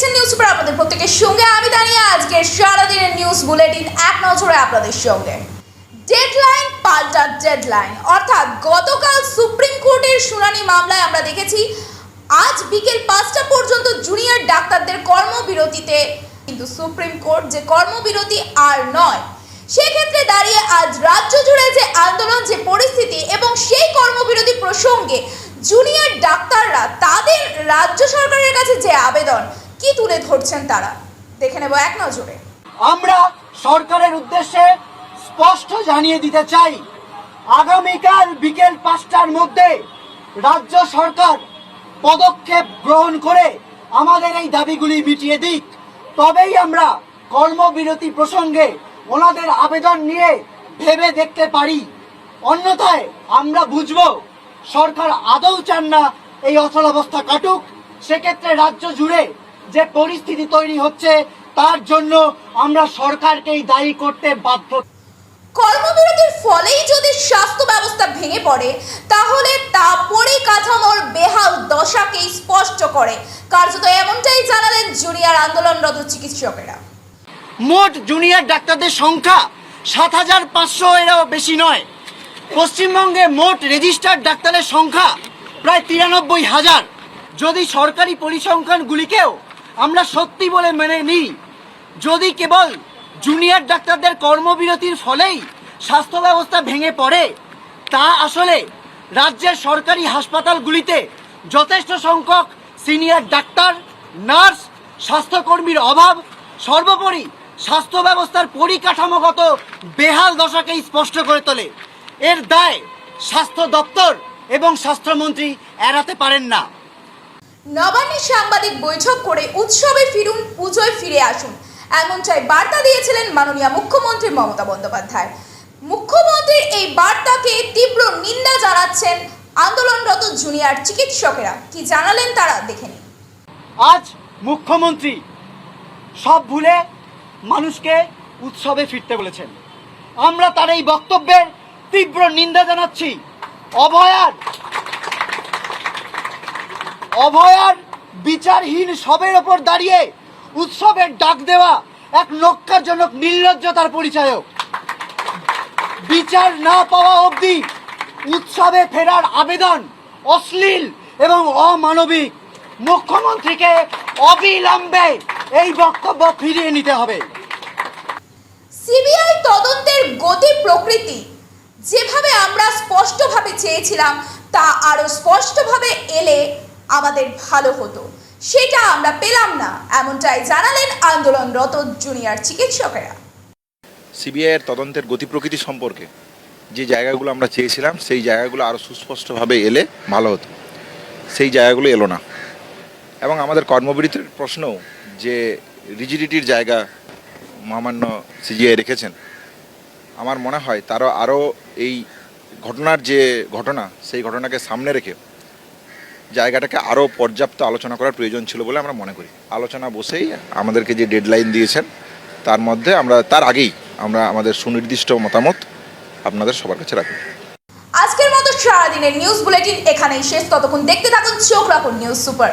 দেখছেন news paper আপনাদের প্রত্যেকের সঙ্গে। আমি দাঁড়িয়ে আজকের সারাদিনের নিউজ বুলেটিন এক নজরে আপনাদের সঙ্গে। ডেডলাইন পাল্টা ডেডলাইন অর্থাৎ গতকাল সুপ্রিম কোর্টের শুনানি মামলায় আমরা দেখেছি, আজ বিকেল পাঁচটা পর্যন্ত জুনিয়র ডাক্তারদের কর্মবিরতিতে, কিন্তু সুপ্রিম কোর্ট যে কর্মবিরতি আর নয়, সেক্ষেত্রে দাঁড়িয়ে আজ রাজ্য জুড়ে যে আন্দোলন, যে পরিস্থিতি এবং সেই কর্মবিরতি প্রসঙ্গে জুনিয়র ডাক্তাররা তাদের রাজ্য সরকারের কাছে যে আবেদন কি তুলে ধরছেন তারা? দেখে নেব এক নজরে। আমরা সরকারের উদ্দেশ্যে স্পষ্ট জানিয়ে দিতে চাই, আগামীকাল বিকেল পাঁচটার মধ্যে রাজ্য সরকার পদক্ষেপ গ্রহণ করে আমাদের এই দাবিগুলি মিটিয়ে দিক। তবেই আমরা কর্মবিরতি প্রসঙ্গে ওনাদের আবেদন নিয়ে ভেবে দেখতে পারি। অন্যথায় আমরা বুঝব সরকার আদৌ চান না এই অচলাবস্থা কাটুক। সেক্ষেত্রে রাজ্য জুড়ে যে পরিস্থিতি তৈরি হচ্ছে তার জন্য আমরা সরকারকেই দায়ী করতে বাধ্য। কর্মবিরতির ফলেই যদি স্বাস্থ্য ব্যবস্থা ভেঙে পড়ে তাহলে তা পরিকাঠামোর বেহাল দশাকেই স্পষ্ট করে। কার্যত এমনটাই জানালেন জুনিয়র আন্দোলনরত চিকিৎসকেরা। মোট জুনিয়র ডাক্তারদের সংখ্যা সাত হাজার পাঁচশো এরও বেশি নয়। পশ্চিমবঙ্গে মোট রেজিস্টার্ড ডাক্তারের সংখ্যা প্রায় তিরানব্বই হাজার। যদি সরকারি পরিসংখ্যানগুলিকেও আমরা সত্যি বলে মেনে নিই। যদি কেবল জুনিয়র ডাক্তারদের কর্মবিরতির ফলেই স্বাস্থ্য ব্যবস্থা ভেঙে পড়ে, তা আসলে রাজ্যের সরকারি হাসপাতালগুলিতে যথেষ্ট সংখ্যক সিনিয়র ডাক্তার, নার্স, স্বাস্থ্যকর্মীর অভাব, সর্বোপরি স্বাস্থ্য ব্যবস্থার পরিকাঠামোগত বেহাল দশাকেই স্পষ্ট করে তোলে। এর দায় স্বাস্থ্য দপ্তর এবং স্বাস্থ্যমন্ত্রী এড়াতে পারেন না। নবান্নে সাংবাদিক বৈঠক করে উৎসবে ফিরুন, পুজোয় ফিরে আসুন। এমনটাই বার্তা দিয়েছিলেন মাননীয় মুখ্যমন্ত্রী মমতা বন্দ্যোপাধ্যায়। মুখ্যমন্ত্রীর এই বার্তাকে তীব্র নিন্দা জানাচ্ছেন আন্দোলনরত জুনিয়র চিকিৎসকেরা। কি জানালেন তারা, দেখে আজ মুখ্যমন্ত্রী সব ভুলে মানুষকে উৎসবে ফিরতে বলেছেন। আমরা তার এই বক্তব্যের তীব্র নিন্দা জানাচ্ছি। অভয়ার অভয়ার বিচারহীন সবের ওপর দাঁড়িয়ে উৎসবের ডাক দেওয়া এক নক্কারজনক নির্লজ্জতার পরিচায়ক। বিচার না পাওয়া অবধি উৎসবে ফেরার আবেদন অশ্লীল এবং অমানবিক। মুখ্যমন্ত্রীকে অবিলম্বে এই বক্তব্য ফিরিয়ে নিতে হবে। সিবিআই তদন্তের গতি প্রকৃতি। যেভাবে আমরা স্পষ্টভাবে চেয়েছিলাম, তা আরও স্পষ্টভাবে এলে আমাদের ভালো হতো। সেটা আমরা পেলাম না, এমনটাই জানালেন আন্দোলনরত জুনিয়র চিকিৎসকেরা। সিবিআইয়ের তদন্তের গতি প্রকৃতি সম্পর্কে যে জায়গাগুলো আমরা চেয়েছিলাম, সেই জায়গাগুলো আরও সুস্পষ্টভাবে এলে ভালো হতো। সেই জায়গাগুলো এলো না। এবং আমাদের কর্মবিরতির প্রশ্নও যে রিজিডিটির জায়গা মহামান্য সিজিআই রেখেছেন, আমার মনে হয় তারও আরও এই ঘটনার যে ঘটনা, সেই ঘটনাকে সামনে রেখে জায়গাটাকে আরও পর্যাপ্ত আলোচনা করার প্রয়োজন ছিল বলে আমরা মনে করি। আলোচনা বসেই আমাদেরকে যে ডেডলাইন দিয়েছেন, তার মধ্যে আমরা, তার আগেই আমরা আমাদের সুনির্দিষ্ট মতামত আপনাদের সবার কাছে রাখি আজকের মতো সারাদিনের নিউজ বুলেটিন এখানেই শেষ। ততক্ষণ দেখতে থাকুন চোখ রাখুন news super